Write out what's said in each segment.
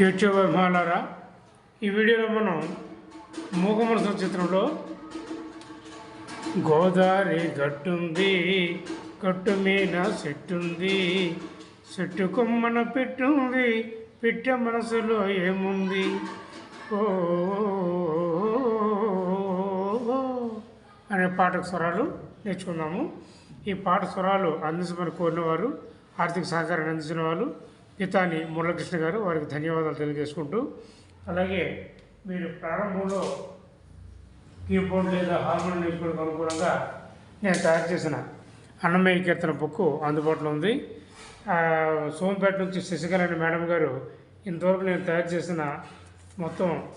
YouTube అభిమానులారా ఈ వీడియోలో మనం మూగమనసు చిత్రంలో గోదావరి గట్టుంది గట్టు మీద చెట్టుంది చెట్టు కొమ్మన పెట్టుంది పిట్ట మనసులో ఏముంది? ఓ అనే పాటకు స్వరాలు నేర్చుకున్నాము ఈ పాట స్వరాలు అందించమని కోరినవారు ఆర్థిక సహకారాన్ని అందించిన వాళ్ళు గీతాని మురళకృష్ణ గారు వారికి ధన్యవాదాలు తెలియజేసుకుంటూ అలాగే మీరు ప్రారంభంలో కీబోర్డ్ లేదా హార్మోన్ నేర్చుకోవడానికి అనుకూలంగా నేను తయారు చేసిన అన్నమయ్య కీర్తన బుక్ అందుబాటులో ఉంది. సోంపేట నుంచి శశికళ మేడం గారు ఇంతవరకు నేను తయారు చేసిన మొత్తం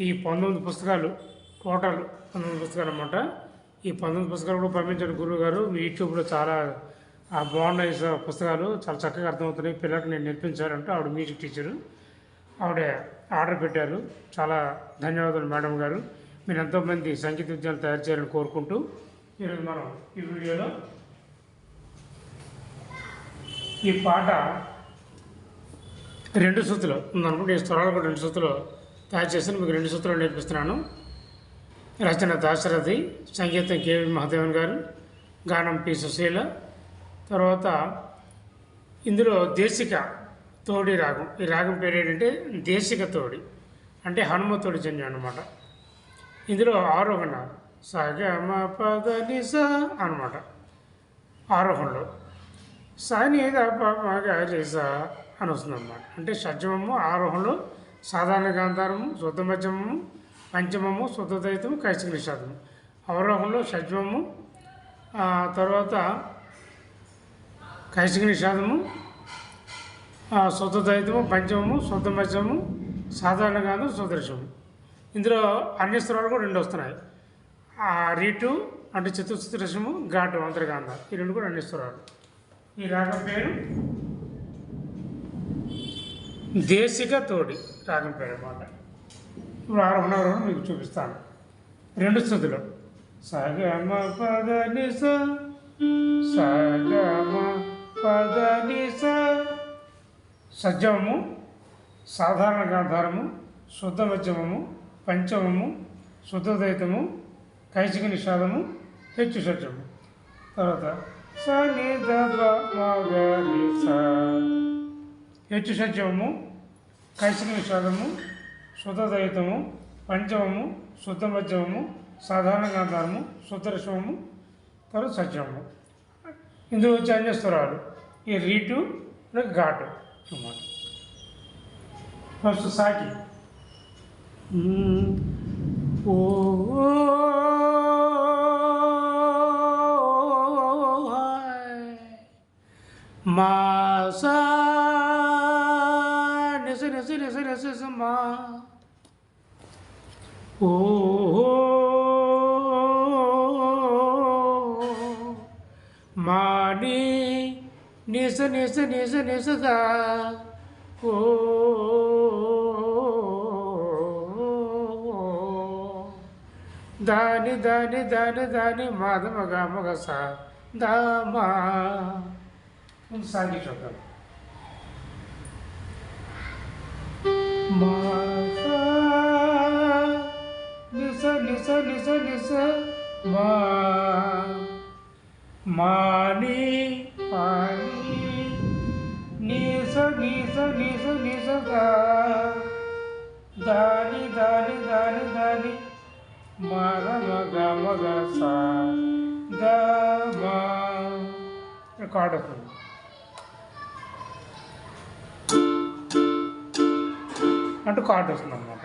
ఈ పంతొమ్మిది పుస్తకాలు టోటల్ పంతొమ్మిది పుస్తకాలు అన్నమాట. ఈ పంతొమ్మిది పుస్తకాలు కూడా పంపించారు గురువు గారు. మీ యూట్యూబ్లో చాలా బాగున్నాయి సార్ పుస్తకాలు. చాలా చక్కగా అర్థమవుతున్నాయి. పిల్లలకు నేను నేర్పించాలంటూ ఆవిడ మ్యూజిక్ టీచరు. ఆవిడ ఆర్డర్ పెట్టారు. చాలా ధన్యవాదాలు మేడం గారు. మీరు ఎంతోమంది సంగీత విద్యను తయారు చేయాలని కోరుకుంటూ ఈరోజు మనం ఈ వీడియోలో ఈ పాట రెండు సూతులు ఉందనుకుంటే ఈ స్వరాలు కూడా రెండు సూతులు తయారు చేసి మీకు రెండు సూత్రాలు నేర్పిస్తున్నాను. రచన దాశరథి సంగీతం కేవి మహాదేవన్ గారు గానం పి సుశీల తర్వాత ఇందులో దేశిక తోడి రాగం. ఈ రాగం పేరు ఏంటంటే దేశిక తోడి అంటే హనుమ తోడి జన్యం ఇందులో ఆరోహణ సగమ పద నిస అనమాట ఆరోహణలో సాని మగరిస అని వస్తుంది అనమాట అంటే షడ్జమము ఆరోహణలో సాధారణ గాంధారము శుద్ధ మధ్యమము పంచమము శుద్ధ దైతము కైసిక నిషాదము. అవరోహంలో షడ్జమము తర్వాత కైసిక నిషాదము శుద్ధ ద్వైతము పంచమము శుద్ధ మధ్యము సాధారణ గాంధం సుదర్శము ఇందులో అన్ని స్వరాలు కూడా రెండు వస్తున్నాయి. రీటు అంటే చతుర్శము ఘాటు అంతర్గాంధ ఈ రెండు కూడా అన్ని స్వరాలు ఈ రాగం పేరు దేశిక తోడి రాగం పేరు అన్నమాట. ఇప్పుడు ఆరోహణ ఆరోహణ మీకు చూపిస్తాను. రెండు స్థుతులు. సగమ పద నిస సగ పద నిస సజ్జమము సాధారణ గాంధారము శుద్ధ మధ్యమము పంచమము శుద్ధదైతము కైచిక నిషాదము హెచ్చు షడ్జము. తర్వాత స ని హెచ్చు షడ్జమము కైచిక నిషాదము శుద్ధద్వైతము పంచమము శుద్ధ మధ్యమము సాధారణ గాంధారము శుద్ధ తర్వాత సత్యము ఇందులో వచ్చే ये री टू र गा टू टू मोड फ़र्स्ट सा की ओ मा सा निसे निसे निसे निसे मा ओ मानी నిజ నిజ నిజ నిజదా. ఓ. దాని దాని దాని దాని మాధవ గామగ సా దామా సాగి చొక్కం మా నిస నిస నిస నిస మా మాని నిస నిస నిస నిసగా దాని దాని దాని దాని మగ మగ మగ సా ద రికార్డ్ అవుతుంది అంటూ కార్డు వస్తుంది అన్నమాట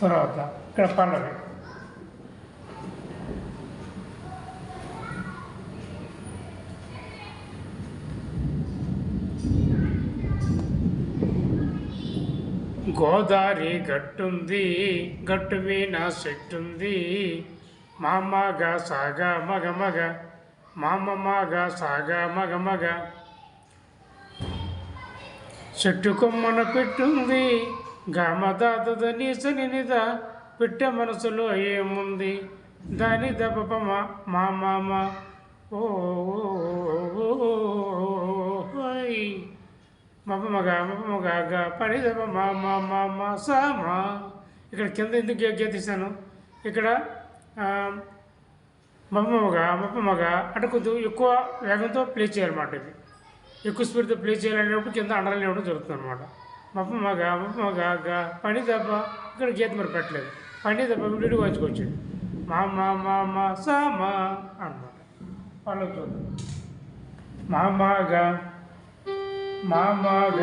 తర్వాత ఇక్కడ పండగ గోదారి గట్టుంది గట్టు మీన చెట్టుంది మామగా సాగా మగమగ మామగా సాగా మగమగ చెట్టు కొమ్మన పెట్టుంది గమదాతద నిద పెట్టె మనసులో ఏముంది దాని దపప మా మామ ఓ మపమగ మపమగ గ మా మా మా మా సా మా. ఇక్కడ కింద ఎందుకు గీతీసాను ఇక్కడ మపమగ మపమగ అంటే కొంచెం ఎక్కువ వేగంతో ప్లే చేయాలన్నమాట ఇది. ఎక్కువ స్పీడ్తో ప్లే చేయాలనేటప్పుడు కింద అండర్లైన్ ఇవ్వడం జరుగుతుంది అనమాట మపమగ మపమగ గ పని దెబ్బ ఇక్కడ గీత మరి పెట్టలేదు. పని దెబ్బ విడిగా వచ్చుకొచ్చింది మా మా మా మా సా మా అనమాట వాళ్ళు చూద్దాం. మా మాగా ಮಾಮಗ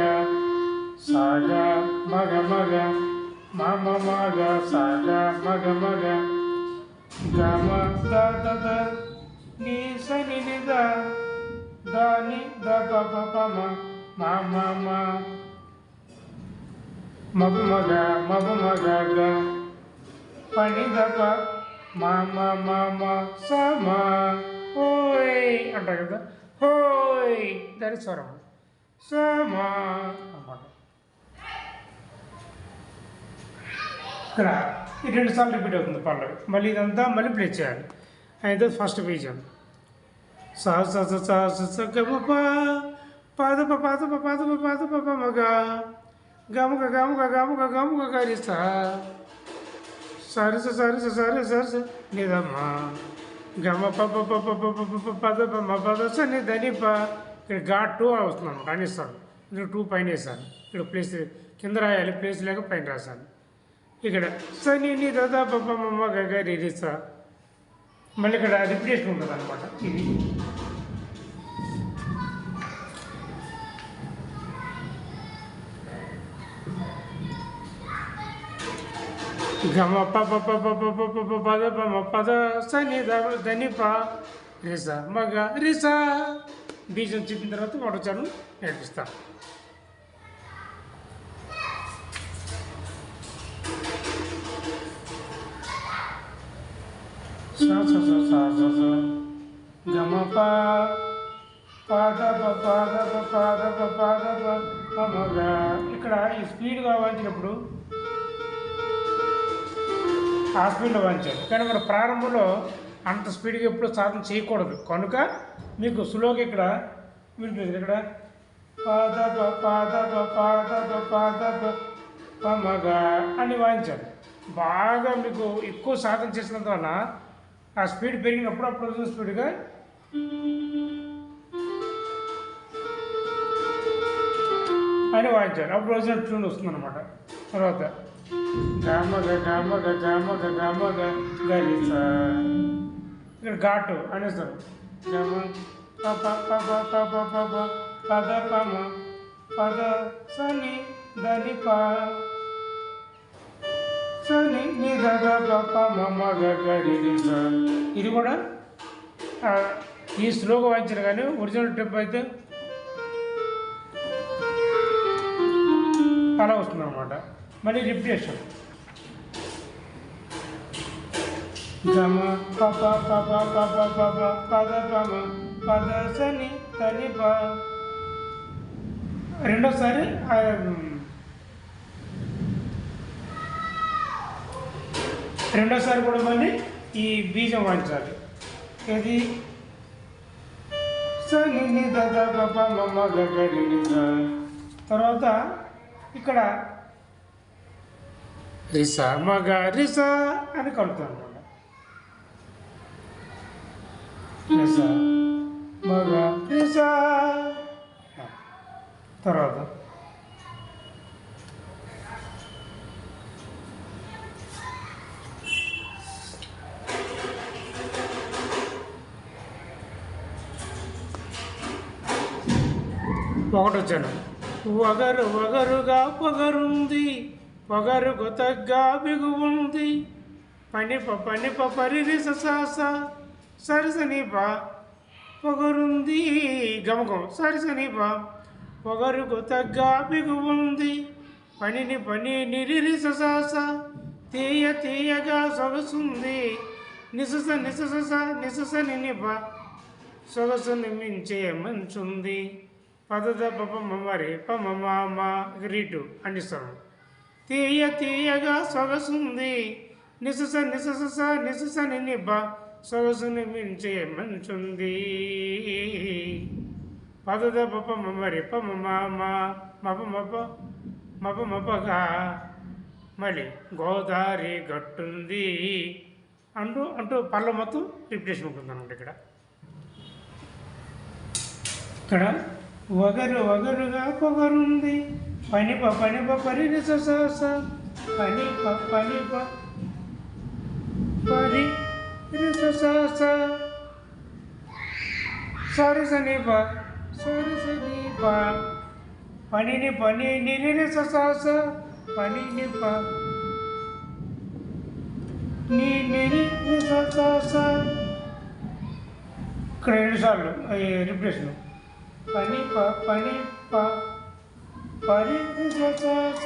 ಸಾಗ ಮಗ ಮಗ, ಮಾಮ ಮಗ ಸಾಗ ಮಗ ಮಗ. ಗಮ ದ ನೀ ಸರಿ ನಿದ ದ ನಿ ದ ಪ ಪ ಪ ಮ ಮಾಮ ಮ ಮಗ ಮಗ ಮಗ ಮಗ ಗ ಪಣಿ ದ ಪ, ಮಾಮ ಮಾಮ ಸ ಮ ಹೋಯ್ ಅಂಟಾಗದ ಹೋಯ್ ದರಿಸೋರಮ್ಮ సమా అనమాట ఇక్కడ ఈ రెండు సార్లు రిపీట్ అవుతుంది పల్లవి మళ్ళీ ఇదంతా మళ్ళీ ప్లే చేయాలి అయితే ఫస్ట్ పేజ్ సహస సహస గమప పాదప పాదప పాదప పాదప మగ గమక గమక గమక గమక గారి సరస సరస సరస సరస నిదమ్మ గమ ప పద ప మద స నిధని ప ఇక్కడ గా టూ వస్తుంది అనమాట అని ఇక్కడ టూ పైన వేసాను ఇక్కడ ప్లేస్ కింద రాయాలి ప్లేస్ లేక పైన రాశాను. ఇక్కడ సని నీ దాదా బొమ్మ మమ్మ గగ రీసా మళ్ళీ ఇక్కడ రిపిటేషన్ ఉంటుంది అనమాట ఇది. గమ పద పద సని దని ప రిసా మగ రిసా బీజం చెప్పిన తర్వాత వాడోచారం నేర్పిస్తాను గమప ఇక్కడ ఈ స్పీడ్గా వాయించినప్పుడు ఆ స్పీడ్లో వాయించాలి. కానీ మన ప్రారంభంలో అంత స్పీడ్గా ఎప్పుడు సాధన చేయకూడదు. కనుక మీకు స్లోగా ఇక్కడ వినిపిస్తుంది. ఇక్కడ పాద పాద పాద పాద మగా అని వాయించాడు బాగా మీకు ఎక్కువ సాధన చేసినంత వల్ల ఆ స్పీడ్ పెరిగినప్పుడు అప్పుడు స్పీడ్గా అని వాయించాడు అప్పుడు వచ్చిన ట్యూన్ వస్తుంది అనమాట తర్వాత గామగ గామగ గామగ గామగ గరిస ఇక్కడ ఘాటు అనేస్తారు. గమ పప పప పప పప పద పమ పద సని దని ప సని ని ద ద ప మ మమ గరి ఇది కూడా ఈ శ్లోక వాయించిన కానీ ఒరిజినల్ ట్రిప్ అయితే అలా వస్తుంది అనమాట మళ్ళీ రిపిటేషన్. గమ పప పప పప పప పద పమ పదసని తని ప. రెండోసారి రెండోసారి కూడా మళ్ళీ ఈ బీజం వాయించాలి. ఇది సని దద పప మమ్మ గగడి తర్వాత ఇక్కడ రిసా మగ రిసా అని కలుపుతాను అనమాట మగ రిస తర్వాత ఒకటి వచ్చాను వగరు వగరుగా పొగరుంది. పొగరుకు తగ్గ బిగువుంది. పనిప పనిప పరిరిస సాస. సరిసనిప పొగరుంది. గమకం సరిసనిప పొగరుకు తగ్గ బిగువుంది. పనిని పని నిరిరిస సాస. తీయ తీయగా సొగసుంది. నిసస నిసస నిసస నినిప సొగసుని మించే మంచుంది. పదద పప మరి పమ మామ రీటు. అందిస్తాను తీయ తీయగా సొగసుంది. నిసస నిసస నిసస నినిబ్బ సొగసుని మించే మంచుంది పదద పప మమరి పమ మమ మప మప మప మపగా మళ్ళీ గోదావరి గట్టుంది అంటూ అంటూ పళ్ళ మొత్తం రిపిటేషన్ ఉంటుంది అనమాట ఇక్కడ. ఇక్కడ వగరు వగరుగా పొగరుంది. పని పనిప పని ప పరి పని పని రి స స స సరి సని ప సరి సని ప పనిని పని నిరి రి స స స పనిని ప నీ నిరి రి స స స ఇక్కడ రెండుసార్లు రిప్లేషన్ పని ప పని ప పరి రి స స స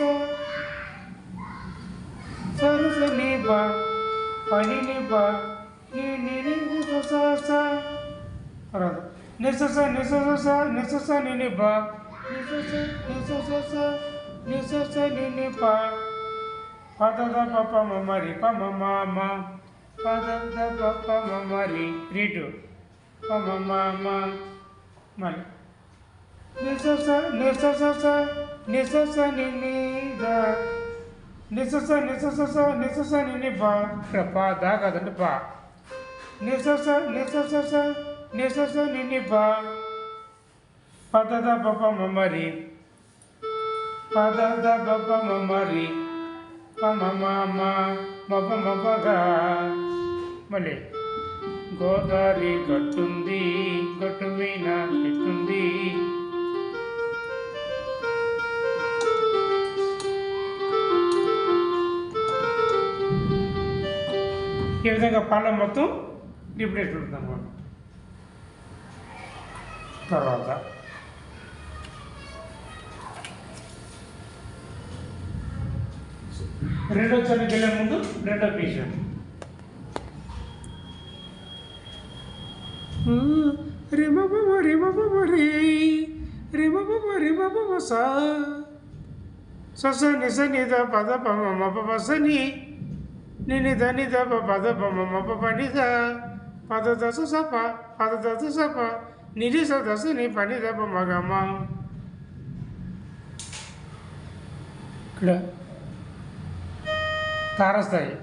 సరి సని ప పనిని ప నీ నిరి రి స స స తర్వాత నిసస నిసస నిసస నిని బ నిసస నిసస నిసస నిని ప పదద పప మమరి ప మమ పదద పప మమరి రీటు ప మమ మ నిసస నిసస నిసస నిని ద నిసస నిసస నిసస నిని బ ప దా కదండి ప నిసస నిసస నిసస నిని పదద బప మమరి పదద బప మమరి పమ మమ మప మపగా మళ్ళీ గోదావరి గట్టుంది గట్టు మీద పెట్టుంది ఈ విధంగా పళ్ళ మొత్తం డిప్రెషన్ ఉంటుంది అనమాట తర్వాత రెండో చదువుకి వెళ్ళే ముందు రెండో పేషెంట్ రే బాబా రే బాబా రే రే బాబా రిమ బాబా సా సస నిస నిద పద పమ మప పసని నిని దని ద పద పమ మప పనిద పద దశ సప పద సప నిధి స ని పని దప మగమ ఇక్కడ తారస్తాయి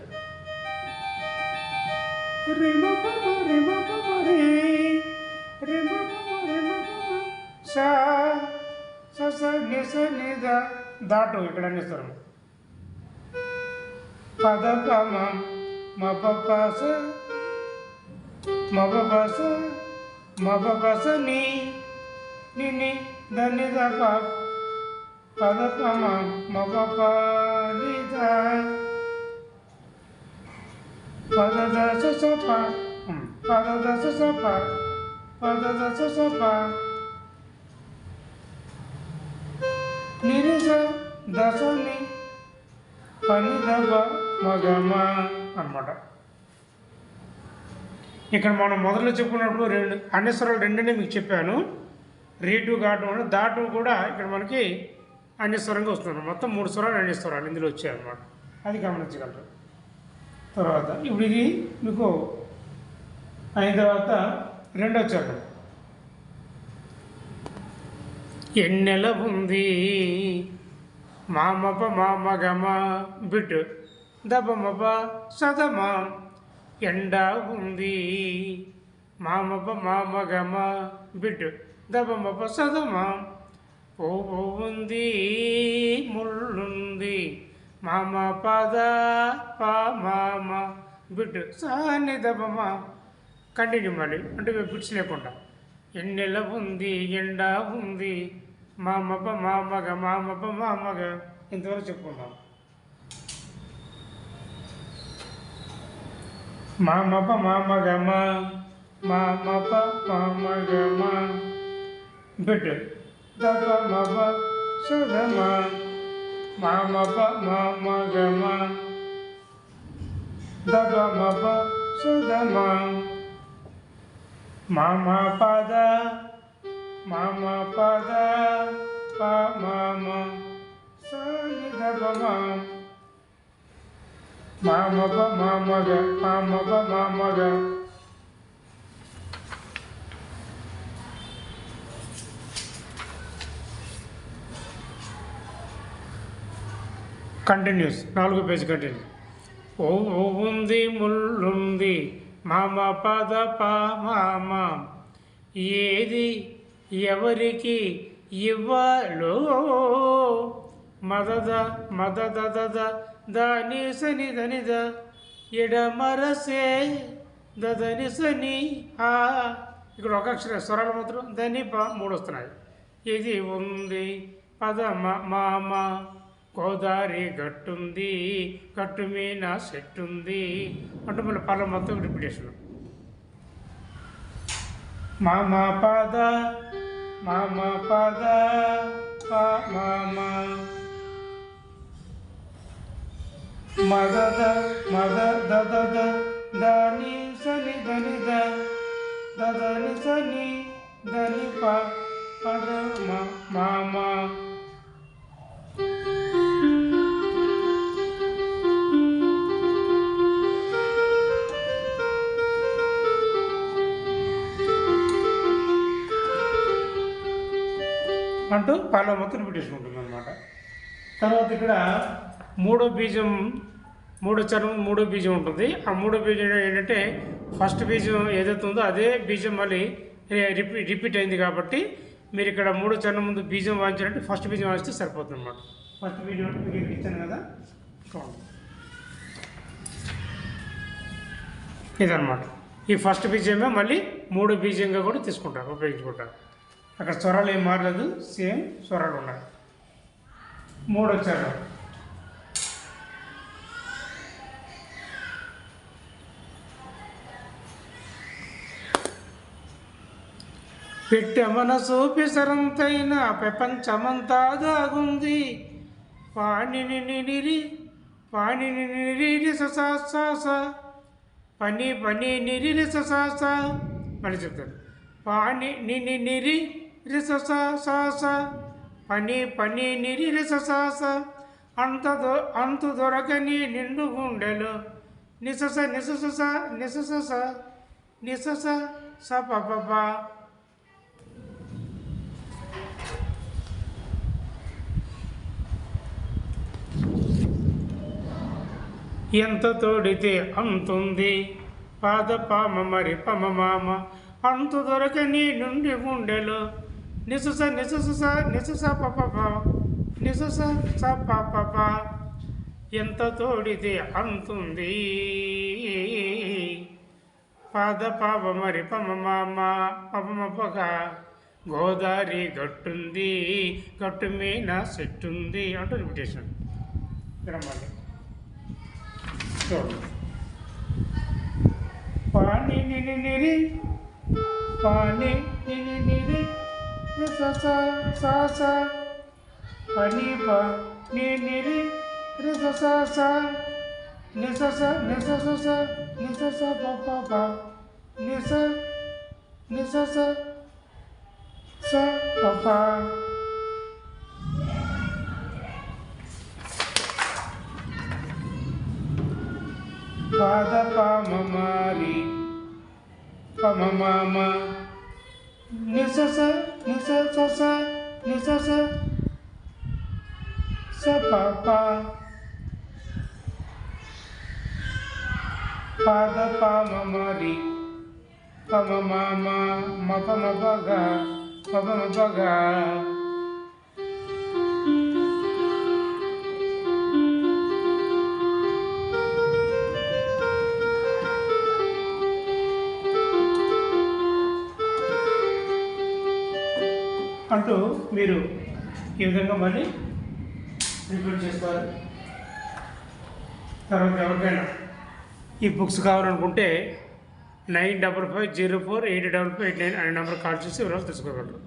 సా స దాటు ఇక్కడ అనేస్తారు పద మప పస మప పస మప పస ని నిని దని దప పద పమ మప ప ని ద పద దశ సప పద దశ సప పద దశ సప నిరిస దశని పని దబ మగమ అన్నమాట ఇక్కడ మనం మొదలు చెప్పుకున్నప్పుడు రెండు అన్యస్వరాలు రెండునే మీకు చెప్పాను. రీటు ఘాటు దాటం దాటు కూడా ఇక్కడ మనకి అన్యస్వరంగా స్వరంగా వస్తుంది మొత్తం మూడు స్వరాలు అన్యస్వరాలు ఇందులో వచ్చాయి అన్నమాట అది గమనించగలరు. తర్వాత ఇప్పుడు ఇది మీకు అయిన తర్వాత రెండో చరణం. ఎన్నెల ఉంది? మామప మామగమ బిట్ దపమప సదమా. ఎండ ఉంది మామప మామగమ బిడ్డు దపమప సదమ. పువ్వు ఉంది ముళ్ళుంది. మామ పద పా మామ బిడ్డు సాని దబమా. కంటిన్యూ మళ్ళీ అంటే బిట్స్ లేకుండా ఎన్నెల ఉంది ఎండ ఉంది. మామప మామగ మామప మామగ. ఇంతవరకు చెప్పుకున్నాం మామప మామగ మా మామప మామగ మా బిట్ దప మప సుధమ మామప మామగ మా దప మప సుధమ మామ పద మామ పద ప మామ సని దప మామ మామగ మామగ మామగ మామగ. కంటిన్యూస్ నాలుగో పేజ్ కంటిన్యూ ఓ ఉంది ముళ్ళుంది మామ పద మామ. ఏది ఎవరికి ఇవ్వాలో? మదద మదద దాని సని ద ఎడమరసే దని సని ఆ. ఇక్కడ ఒక అక్షర స్వరాలు మాత్రం దని ప మూడు వస్తున్నాయి. ఇది ఉంది పద మామ గోదావరి గట్టుంది గట్టు మీద చెట్టుంది అంటూ మళ్ళీ పళ్ళ మొత్తం రిపిటేషన్ మామ పద మామ పద మామ. మదద మద దద ద దాని సని దని ద. దదని సని దని ప పద మ మామ అంటూ పాలో మొత్తం రిపిటేషన్ ఉంటుంది అనమాట తర్వాత ఇక్కడ మూడో బీజం మూడో చర్మం మూడో బీజం ఉంటుంది. ఆ మూడో బీజం ఏంటంటే ఫస్ట్ బీజం ఏదైతే ఉందో అదే బీజం మళ్ళీ రిపీట్ రిపీట్ అయింది కాబట్టి మీరు ఇక్కడ మూడో చరణం ముందు బీజం వాయించాలంటే ఫస్ట్ బీజం వాయిస్తే సరిపోతుంది అనమాట ఫస్ట్ బీజం అంటే మీకు ఇచ్చాను కదా? చూడండి. ఇదన్నమాట. ఈ ఫస్ట్ బీజమే మళ్ళీ మూడో బీజంగా కూడా తీసుకుంటారు ఉపయోగించుకుంటారు. అక్కడ స్వరాలు ఏం మారలేదు సేమ్ స్వరాలు ఉన్నాయి. మూడో చరణం పెట్టె మనసు పిసరంతైన ప్రపంచమంతా దాగుంది. పాణిని నిరి పాణిని నిరి ససాస పని పని నిరి ససాస మళ్ళీ చెప్తాను. పాని నిని నిరి రిససాస పని పని నిరి రిససాస అంత దొ అంతు దొరకని నిండు గుండెలు. నిసస నిసస నిసస నిసస స ప. ఎంత తోడితే అంతుంది. పాద పామ మరి పమ మామ అంతు దొరకని నుండి గుండెలు నిసస నిసస నిసస పప నిసస స పప ఎంత తోడితే అంతుంది. పాద పాప మరి పమ మామ పపమ పగ గోదావరి గట్టుంది గట్టు మీద చెట్టుంది అంటూ రిపిటేషన్ ఇక్కడ మళ్ళీ చూడండి పాని నిని నిరి పాని నిని నిరి స స స స పని ప ని నిరి రి స స స ని స స ని స స స ని స స ప ప ప ని స ని స స స ప ప పాద పామ మారి పమ మామ నిసస నిస సస నిసస స పాప పాద పామ మారి పమ మామ మపమ పగ అంటూ మీరు ఈ విధంగా మళ్ళీ రిపీట్ చేసుకోవాలి తర్వాత ఎవరికైనా ఈ బుక్స్ కావాలనుకుంటే nine double five zero four eight double five eight nine అనే నెంబర్ కాల్ చేసి వివరాలు తెలుసుకోగలరు.